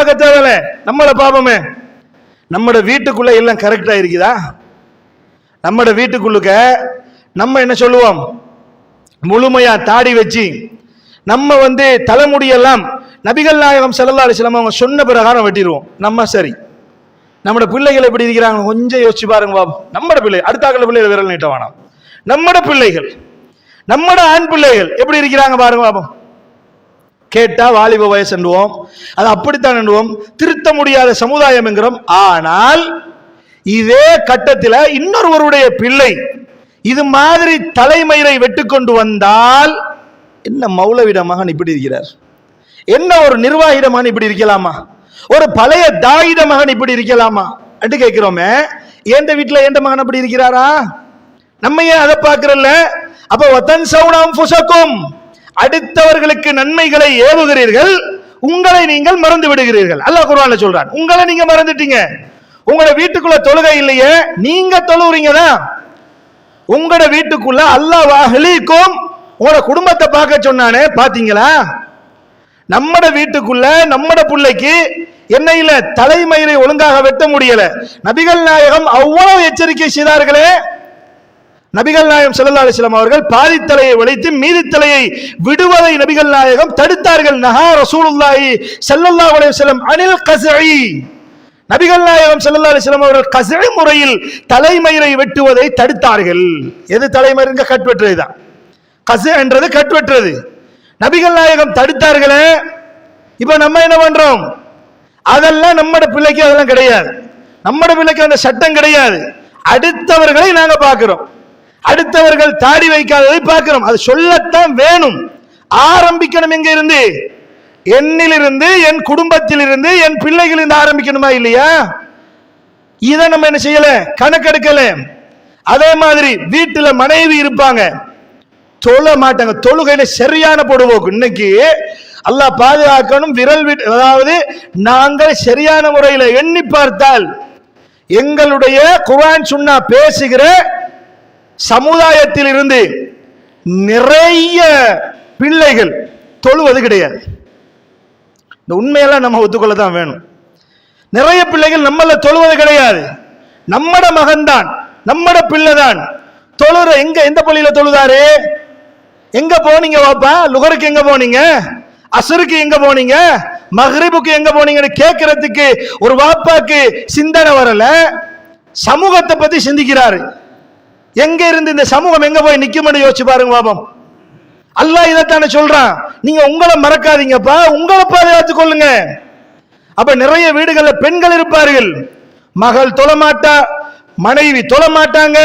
பார்க்க தேவையில்ல நம்மளை பார்ப்போமே நம்மட வீட்டுக்குள்ள எல்லாம் கரெக்டாக இருக்குதா? நம்மட வீட்டுக்குள்ளுக்க நம்ம என்ன சொல்லுவோம்? முழுமையா தாடி வச்சு நம்ம வந்து தலைமுடியெல்லாம் நபிகள் நாயகம் ஸல்லல்லாஹு அலைஹி அவங்க சொன்ன பிரகாரம் வெட்டிடுவோம். நம்ம சரி. நம்மட பிள்ளைகள் எப்படி இருக்கிறாங்க கொஞ்சம் யோசிச்சு பாருங்க பாபு. நம்மட பிள்ளை அடுத்தாக்கள பிள்ளைகள் விரல் நீட்ட வேணாம். நம்மட பிள்ளைகள் நம்மட ஆண் பிள்ளைகள் எப்படி இருக்கிறாங்க பாருங்க பாபம் கேட்டா வாலிப வயசு என்றுவோம். அது அப்படித்தான் என்றுவோம். திருத்த முடியாத சமுதாயம் என்கிறோம். ஆனால் இதே கட்டத்தில் இன்னொருவருடைய பிள்ளை இது மாதிரி தலைமயிரை வெட்டுக்கொண்டு வந்தால் என்ன மௌலவிட மகன் இப்படி இருக்கிறார்? என்ன ஒரு நிர்வாகிட மகன் இப்படி இருக்கலாமா? ஒரு பழைய தாயிட மகன் இப்படி இருக்கலாமா? என்று கேட்கிறோமே. எந்த வீட்டில் எந்த மகன் அப்படி இருக்கிறாரா? நம்ம ஏன் அதை பார்க்கறல்ல? அப்ப வத்தன் சவுனம் புசக்கும். அடுத்தவர்களுக்கு நன்மைகளை ஏவுகிறீர்கள் உங்களை நீங்கள் மறந்து விடுகிறீர்கள். அல்லாஹ் குர்ஆன்ல சொல்றான் உங்களை நீங்க மறந்துட்டீங்க. உங்களோட வீட்டுக்குள்ள தொழுகை இல்லையே நீங்க தொழுவுறீங்க தான். உங்களோட வீட்டுக்குள்ள அல்லாஹ் வாஹலிக்கும் உங்களோட குடும்பத்தை பார்க்க சொன்னானே பாத்தீங்களா? நம்மட வீட்டுக்குள்ள நம்மட பிள்ளைக்கு எண்ணெயில தலைமயிரை ஒழுங்காக வெட்ட முடியல. நபிகள் நாயகம் அவ்வளவு எச்சரிக்கை செய்தார்களே நபிகள் நாயகம் செல்லல்லா அலிஸ்லாம் அவர்கள் பாதித்தலையை தலையை வளைத்து மீதி விடுவதை நபிகள் நாயகம் தடுத்தார்கள். நஹா ரசூலுல்லாஹி செல்லல்லா அலைஹி வஸல்லம் அனில் கசை நபிகள் நாயகம் செல்லல்லா அலிஸ்லாம் அவர்கள் கசை முறையில் தலைமயிரை வெட்டுவதை தடுத்தார்கள். எது தலைமயிருங்க கட்வெட்டுறது தான். கசு என்றது கட்வெட்டுறது நபிகள் நாயகம் தடுத்தார்களே இப்போ நம்ம என்ன பண்றோம்? அதெல்லாம் நம்மட பிள்ளைக்கு அதெல்லாம் கிடையாது. நம்மட பிள்ளைக்கு அந்த சட்டம் கிடையாது. அடுத்தவர்களை நாங்கள் பார்க்குறோம். அடுத்தவர்கள் தாடி வைக்காததை பார்க்கிறோம். அது சொல்லத்தான் வேணும். ஆரம்பிக்கணும் எங்க இருந்து என்னிலிருந்து என் குடும்பத்திலிருந்து என் பிள்ளைகளிலிருந்து ஆரம்பிக்கணுமா இல்லையா? இதை நம்ம என்ன செய்யல? கணக்கெடுக்கல. அதே மாதிரி வீட்டுல மனைவி இருப்பாங்க. தொழ மாட்டாங்க. தொழுகையில சரியான பொடுவோக்கு இன்னைக்கு அல்லாஹ் பாதுகாக்கணும். விரல் வீட்டு அதாவது நாங்கள் சரியான முறையில் எண்ணி பார்த்தால் எங்களுடைய குரான் சுண்ணா பேசுகிற சமுதாயத்தில் இருந்து நிறைய பிள்ளைகள் தொழுவது கிடையாது. இந்த உண்மையெல்லாம் நம்ம ஒத்துக்கொள்ள தான் வேணும். நிறைய பிள்ளைகள் நம்மள தொழுவது கிடையாது. நம்மட மகன்தான் நம்மட பிள்ளை தான் தொழுற எங்க எந்த பள்ளியில தொழுதாரு? எங்க போனீங்க வாப்பா லுகருக்கு எங்க போனீங்க? அசருக்கு எங்க போனீங்க? மஹ்ரிபுக்கு எங்க போனீங்கன்னு கேட்கறதுக்கு ஒரு வாப்பாக்கு சிந்தனை வரல. சமூகத்தை பத்தி சிந்திக்கிறாரு. எங்க இருந்து இந்த சமூகம் எங்க போய் நிக்கும்னு யோசிச்சு பாருங்க பாபம். அல்லாஹ் இதைத்தானே சொல்றான். நீங்க உங்களை மறக்காதீங்கப்பா. உங்களை பாதுகாத்துக் கொள்ளுங்க. அப்ப நிறைய வீடுகள்ல பெண்கள் இருப்பார்கள். மகள் தொழமாட்டா மனைவி தொழமாட்டாங்க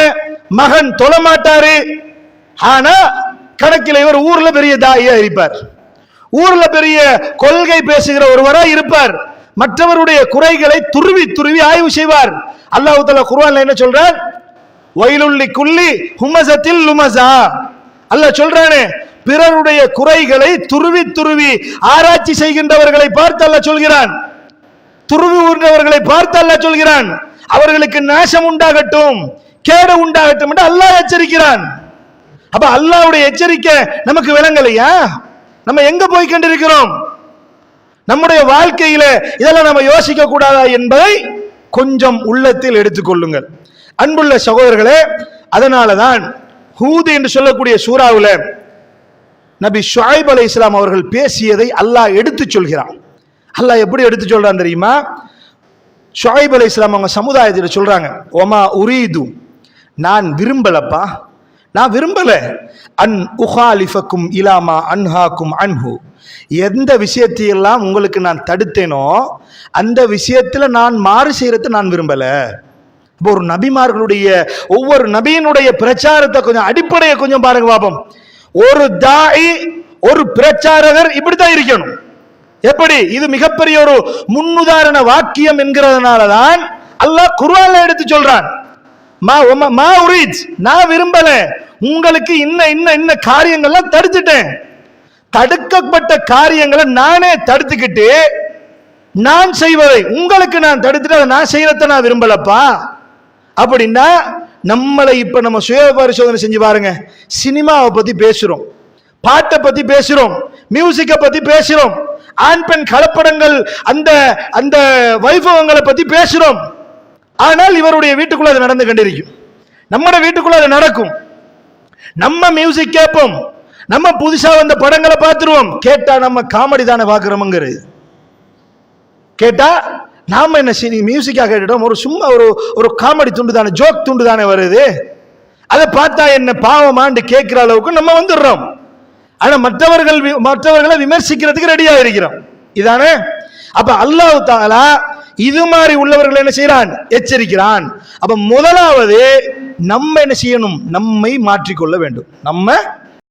மகன் தொழமாட்டாரு. ஆனா கணக்கில் இவர் ஊர்ல பெரிய தாயா இருப்பார். ஊர்ல பெரிய கொள்கை பேசுகிற ஒருவரா இருப்பார். மற்றவருடைய குறைகளை துருவி துருவி ஆய்வு செய்வார். அல்லாஹு தஆலா என்ன சொல்றார் வயலுள்ளி குள்ளி ஹுமசத்தில் லுமசா. அல்லாஹ் சொல்றானே பிறருடைய குறைகளை துருவி துருவி ஆராய்ச்சி செய்கின்றவர்களை பார்த்து அல்ல சொல்கிறான். துருவி உண்டவர்களை பார்த்து அல்ல சொல்கிறான். அவர்களுக்கு நாசம் உண்டாகட்டும் கேடு உண்டாகட்டும் என்று அல்லாஹ் எச்சரிக்கிறான். அப்ப அல்லாஹ்வுடைய எச்சரிக்கை நமக்கு விளங்கலையா? நம்ம எங்க போய் கொண்டிருக்கிறோம்? நம்முடைய வாழ்க்கையில இதெல்லாம் நம்ம யோசிக்க கூடாதா என்பதை கொஞ்சம் உள்ளத்தில் எடுத்துக்கொள்ளுங்கள். அன்புள்ள சகோதரர்களே அதனாலதான் ஹூது என்று சொல்லக்கூடிய சூறாவில் நபி ஷுஐப் அலை இஸ்லாம் அவர்கள் பேசியதை அல்லாஹ் எடுத்து சொல்கிறான். அல்லாஹ் எப்படி எடுத்து சொல்கிறான் தெரியுமா? ஷுஐப் அலை இஸ்லாம் அவங்க சமுதாயத்தில் சொல்கிறாங்க ஒமா உரீது நான் விரும்பலப்பா நான் விரும்பல. அன் உஹாலிஃபக்கும் இலாமா அன்ஹாக்கும் அன்ஹு. எந்த விஷயத்தையெல்லாம் உங்களுக்கு நான் தடுத்தேனோ அந்த விஷயத்தில் நான் மாறு செய்கிறத நான் விரும்பலை. இப்போ ஒரு நபிமார்களுடைய ஒவ்வொரு நபியினுடைய பிரச்சாரத்தை கொஞ்சம் அடிப்படையை கொஞ்சம் பாருங்க பாப்போம். ஒரு தாய் ஒரு பிரச்சாரகர் இப்படித்தான் இருக்கணும். எப்படி? இது மிகப்பெரிய ஒரு முன்னுதாரண வாக்கியம் என்கிறதுனாலதான் அல்லாஹ் குர்ஆன்ல எடுத்து சொல்றான். மா மா உரீத் நான் விரும்பல. உங்களுக்கு இன்ன இன்ன இன்ன காரியங்கள்லாம் தடுத்துட்டேன். தடுக்கப்பட்ட காரியங்களை நானே தடுத்துக்கிட்டு நான் செய்வதை உங்களுக்கு நான் தடுத்துட்டு அதை நான் செய்யறத நான் விரும்பலப்பா? அப்படின்னா நம்மளை இப்ப நம்ம சுய பரிசோதனை செஞ்சு பாருங்க. சினிமாவை பத்தி பேசுறோம். பாட்டை பத்தி பேசுறோம். மியூசிக்கை பத்தி பேசுறோம். ஆண் பெண் கலப்படங்கள் அந்த அந்த வைபவங்களை பத்தி பேசுறோம். ஆனால் இவருடைய வீட்டுக்குள்ள அது நடந்து கொண்டிருக்கும். நம்மட வீட்டுக்குள்ள அது நடக்கும். நம்ம மியூசிக் கேட்போம். நம்ம புதுசா வந்த படங்களை பார்த்துருவோம். கேட்டா நம்ம காமெடி தானே பார்க்குறோமுங்கிறது. கேட்டா நாம் என்ன செய்ய மியூசிக்காக கேட்டுட்டோம் ஒரு சும்மா ஒரு ஒரு காமெடி துண்டு தானே ஜோக் துண்டு தானே வருது? அதை பார்த்தா என்ன பாவமாண்டு கேட்குற அளவுக்கு நம்ம வந்துடுறோம். ஆனால் மற்றவர்கள் வி- மற்றவர்களை விமர்சிக்கிறதுக்கு ரெடியாக இருக்கிறோம். இதானே? அப்போ அல்லாஹ் தாலா இது மாதிரி உள்ளவர்கள் என்ன செய்கிறான் எச்சரிக்கிறான். அப்போ முதலாவது நம்ம என்ன செய்யணும்? நம்மை மாற்றிக்கொள்ள வேண்டும். நம்ம